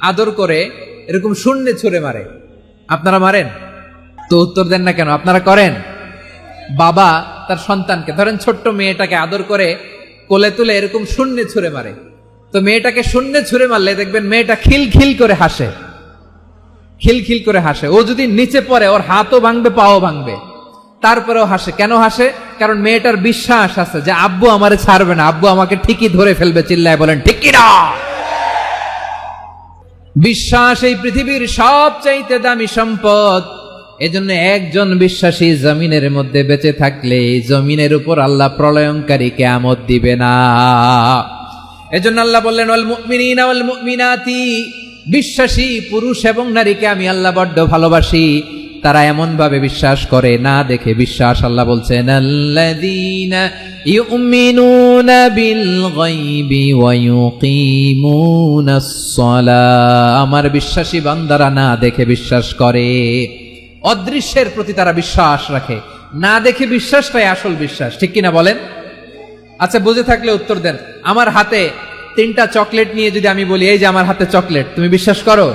আদর করে এরকম শূন্যে ছুঁড়ে মারে। আপনারা মারেন? তো উত্তর দেন না কেন? আপনারা করেন। বাবা তার সন্তানকে, ধরেন ছোট্ট মেয়েটাকে আদর করে কোলে তুলে এরকম শূন্যে ছুঁড়ে মারে। তো মেয়েটাকে শূন্যে ছুঁড়ে মারলে দেখবেন মেয়েটা খিল খিল করে হাসে। খিলখিল করে হাসে। ও যদি নিচে পড়ে, ওর হাতও ভাঙবে, পাও ভাঙবে। তারপরেও হাসে। কেন হাসে? কারণ মেয়েটার বিশ্বাস আছে যে আব্বু আমারে ছাড়বে না। আব্বু আমাকে ঠিকই ধরে ফেলবে, চিল্লায় বলেন ঠিক না! বিশ্বাস এই পৃথিবীর সবচাইতে দামি সম্পদ। এজন্য একজন বিশ্বাসী জমিনের মধ্যে বেঁচে থাকলে জমিনের উপর আল্লাহ প্রলয়ঙ্কারী কেয়ামত দিবে না। এজন্য আল্লাহ বললেন অল মুমিনাতি। বিশ্বাসী, পুরুষ এবং নারীকে আমি আল্লাহ বড্ড ভালোবাসি। তারা এমন ভাবে বিশ্বাস করে, না দেখে বিশ্বাস। আল্লাহ বলছেন বিল আমার বিশ্বাসী বান্দারা না দেখে বিশ্বাস করে। অদৃশ্যের প্রতি তারা বিশ্বাস রাখে। না দেখে বিশ্বাসটাই আসল বিশ্বাস। ঠিক কিনা বলেন? আচ্ছা বুঝে থাকলে উত্তর দেন। আমার হাতে তিনটা চকলেট নিয়ে যদি আমি বলি, এই যে আমার হাতে চকলেট, তুমি বিশ্বাস করো?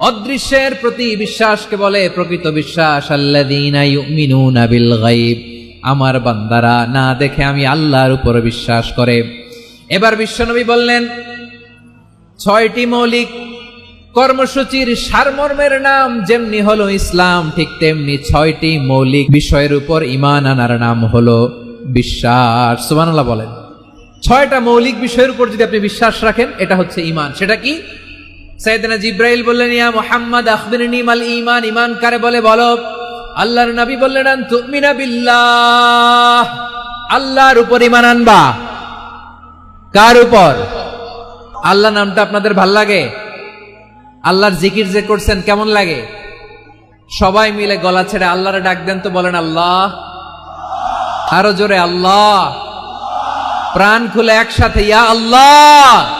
অদৃশ্যের প্রতি বিশ্বাসকে বলে প্রকৃত বিশ্বাস আমার বান্দারা, না দেখে আমি আল্লাহর উপর বিশ্বাস করে। এবার বিশ্বনবী বললেন, ছয়টি মৌলিক কর্মসূচির সারমর্মের নাম যেমনি হলো ইসলাম, ঠিক তেমনি ছয়টি মৌলিক বিষয়ের উপর ইমান আনার নাম হলো বিশ্বাস। সুবহানাল্লাহ বলেন। ছয়টা মৌলিক বিষয়ের উপর যদি আপনি বিশ্বাস রাখেন, এটা হচ্ছে ইমান সেটা কি? সাইয়েদনা জিব্রাইল বললেন, ইয়া মুহাম্মদ, আখবিরনি মাল ঈমান। ঈমান কারে বলে? বলো। আল্লাহর নবী বললেন তুমিনা বিল্লাহ। আল্লাহর উপর ঈমান আনবা। কার উপর? আল্লাহ নামটা আপনাদের ভালো লাগে? আল্লাহর জিকির যে করছেন কেমন লাগে? সবাই মিলে গলা ছেড়ে আল্লাহরে ডাক দেন তো বলেন, আল্লাহ। আরও জোরে, আল্লাহ। প্রাণ খুলে একসাথে, ইয়া আল্লাহ।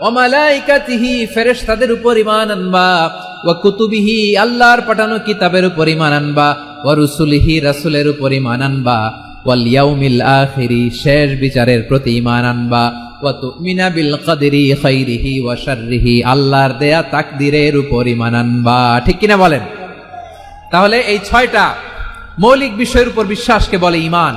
ও মালাইকাতিহি, ফেরেশতাদের উপর ইমান আনবা। ওয়া কুতুবিহি, আল্লাহর পাঠানো কিতাবের উপর ইমান আনবা। ওয়া রুসুলিহি, রাসূলের উপর ইমান আনবা। ওয়াল ইয়াউমিল আখিরি, শেষ বিচারের প্রতি ইমান আনবা। ওয়া তুমিনা বিল কদরি খাইরিহি ওয়া শাররিহি, আল্লাহর দেয়া তাকদিরের উপর ইমান আনবা। ঠিক কিনা বলেন? তাহলে এই ছয়টা মৌলিক বিষয়ের উপর বিশ্বাসকে বলে ইমান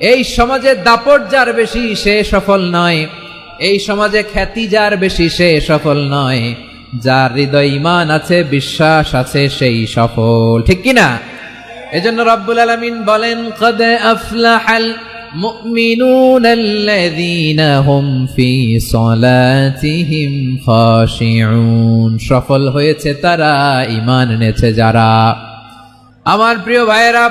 এই সমাজে দাপট যার বেশি, সে সফল নয়। এই সমাজে খ্যাতি যার বেশি, সে সফল নয়। যার হৃদয় ইমান আছে, বিশ্বাস আছে, সেই সফল। ঠিক কি না এজন্য রব্বুল আলামিন বলেন, কদ আফলাহাল মুমিনুন হুম ফি সলাতিহিম খাশিউন। সফল হয়েছে তারা, ঈমান এনেছে যারা। আমার প্রিয় ভাইয়েরা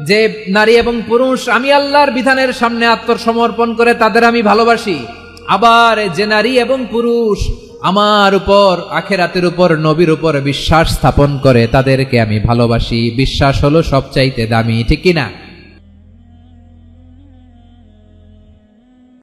যে নারী এবং পুরুষ, আমি আল্লাহর বিধানের সামনে আত্মসমর্পণ করে তাদের আমি ভালোবাসি। আবার যে নারী এবং পুরুষ আমার উপর, আখেরাতের উপর, নবীর উপর বিশ্বাস স্থাপন করে তাদেরকে আমি ভালোবাসি। বিশ্বাস হলো সবচাইতে দামি, ঠিক কিনা?